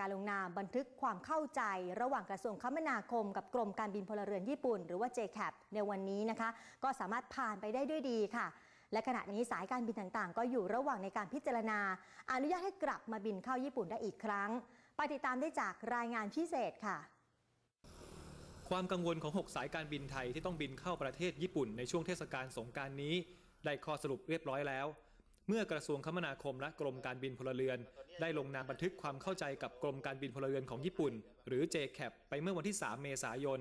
การลงนามบันทึกความเข้าใจระหว่างกระทรวงคมนาคม กับกรมการบินพลเรือนญี่ปุ่น หรือว่า JCAP ในวันนี้นะคะ ก็สามารถผ่านไปได้ด้วยดีค่ะ และขณะนี้สายการบินต่างๆ ก็อยู่ระหว่างในการพิจารณา อนุญาตให้กลับมาบินเข้าญี่ปุ่นได้อีกครั้ง ไปติดตามได้จากรายงานพิเศษค่ะความกังวลของ 6 สายการบินไทยที่ต้องบินเข้าประเทศญี่ปุ่นในช่วงเทศกาลสงกรารนี้ ได้ข้อสรุปเรียบร้อยแล้ว เมื่อกระทรวงคมนาคมและกรมการบินพลเรือน ได้ลงนามบันทึกความเข้าใจกับกรมการบินพลเรือนของญี่ปุ่น หรือ JCAP ไปเมื่อวันที่ 3 เมษายน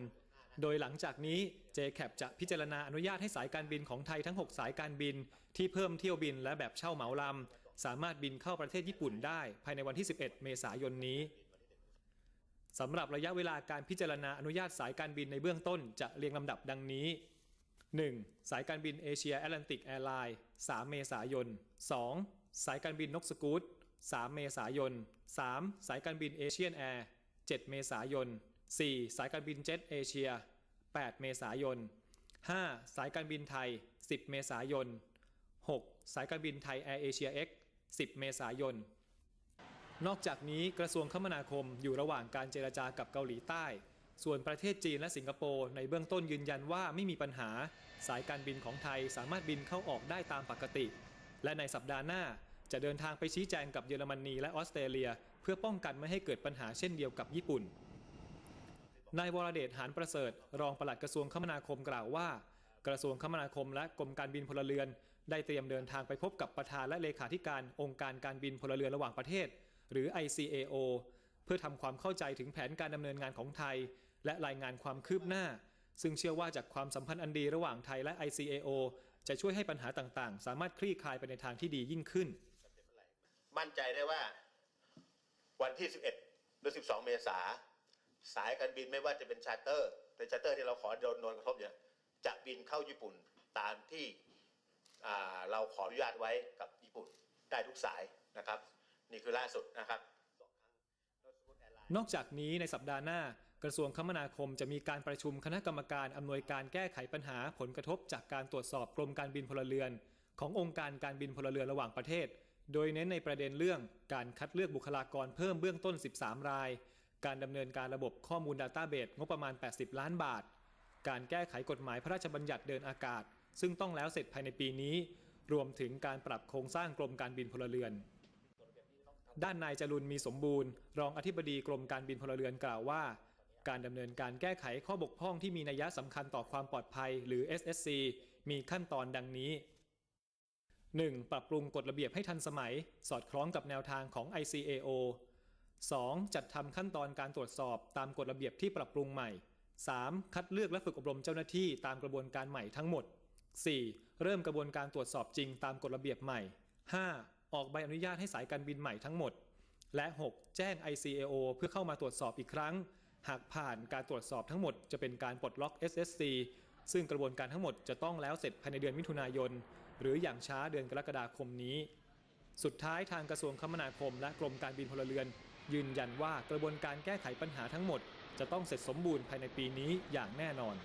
โดยหลังจากนี้ JCAP จะพิจารณาอนุญาตให้สายการบินของไทยทั้ง 6 สายการบิน ที่เพิ่มเที่ยวบินและแบบเช่าเหมาลำสามารถบินเข้าประเทศญี่ปุ่นได้ภายในวันที่ 11 เมษายนนี้สำหรับระยะเวลาการพิจารณาอนุญาตสายการบินในเบื้องต้นจะเรียงลำดับดังนี้ 1. สายการบินเอเชียแอตแลนติกแอร์ไลน์3เมษายน 2. สายการบินนกสกูต3เมษายน 3. สายการบินเอเชียนแอร์7เมษายน 4. สายการบินเจ็ตเอเชีย8เมษายน 5. สายการบินไทย 10 เมษายน 6. สายการบินไทยแอร์เอเชียเอ็ก10 เมษายน นอกจากนี้กระทรวงคมนาคมอยู่ระหว่างการเจรจากับเกาหลีใต้ ส่วนประเทศจีนและสิงคโปร์ในเบื้องต้นยืนยันว่าไม่มีปัญหา สายการบินของไทยสามารถบินเข้าออกได้ตามปกติ และในสัปดาห์หน้าจะเดินทางไปชี้แจงกับเยอรมนีและออสเตรเลีย เพื่อป้องกันไม่ให้เกิดปัญหาเช่นเดียวกับญี่ปุ่น นายวรเดชหานประเสริฐ รองปลัดกระทรวงคมนาคมกล่าวว่า กระทรวงคมนาคมและกรมการบินพลเรือน ได้เตรียมเดินทางไปพบกับประธานและเลขาธิการองค์การการบินพลเรือนระหว่างประเทศ หรือ ICAO เพื่อทำความเข้าใจถึงแผนการดำเนินงานของไทย และรายงานความคืบหน้า ซึ่งเชื่อว่าจากความสัมพันธ์อันดีระหว่างไทยและ ICAO จะช่วยให้ปัญหาต่างๆ สามารถคลี่คลายไปในทางที่ดียิ่งขึ้น มั่นใจได้ว่าวันที่ 11 หรือ 12 เมษาสายการบินไม่ว่าจะเป็นชาร์เตอร์เป็นชาร์เตอร์ที่เราขอโดนโดนกระทบเนี่ยจะบินเข้าญี่ปุ่นตามที่เราขออนุญาตไว้กับญี่ปุ่นได้ทุกสายนะครับ นี่คือล่าสุดนะครับ นอกจากนี้ในสัปดาห์หน้า กระทรวงคมนาคมจะมีการประชุมคณะกรรมการอำนวยการแก้ไขปัญหาผลกระทบจากการตรวจสอบกรมการบินพลเรือน ขององค์การการบินพลเรือนระหว่างประเทศ โดยเน้นในประเด็นเรื่องการคัดเลือกบุคลากรเพิ่มเบื้องต้น 13 ราย การดำเนินการระบบข้อมูล Database งบประมาณ 80 ล้านบาท การแก้ไขกฎหมายพระราชบัญญัติเดินอากาศ ซึ่งต้องแล้วเสร็จภายในปีนี้ รวมถึงการปรับโครงสร้างกรมการบินพลเรือนด้านนายจรุนมีสมบูรณ์ รองอธิบดีกรมการบินพลเรือนกล่าวว่า การดำเนินการแก้ไขข้อบกพร่องที่มีนัยสำคัญต่อความปลอดภัย หรือ SSC มีขั้นตอนดังนี้ 1. ปรับปรุงกฎระเบียบให้ทันสมัย สอดคล้องกับแนวทางของ ICAO 2. จัดทำขั้นตอนการตรวจสอบตามกฎระเบียบที่ปรับปรุงใหม่ 3. คัดเลือกและฝึกอบรมเจ้าหน้าที่ตามกระบวนการใหม่ทั้งหมด 4. เริ่มกระบวนการตรวจสอบจริงตามกฎระเบียบใหม่ 5. ออกใบอนุญาตให้สายการบินใหม่ทั้งหมด และ 6. แจ้ง ICAO เพื่อเข้ามาตรวจสอบอีกครั้ง หากผ่านการตรวจสอบทั้งหมดจะเป็นการปลดล็อก SSC ซึ่งกระบวนการทั้งหมดจะต้องแล้วเสร็จภายในเดือนมิถุนายน หรืออย่างช้าเดือนกรกฎาคมนี้ สุดท้ายทางกระทรวงคมนาคมและกรมการบินพลเรือน ยืนยันว่ากระบวนการแก้ไขปัญหาทั้งหมด จะต้องเสร็จสมบูรณ์ภายในปีนี้อย่างแน่นอน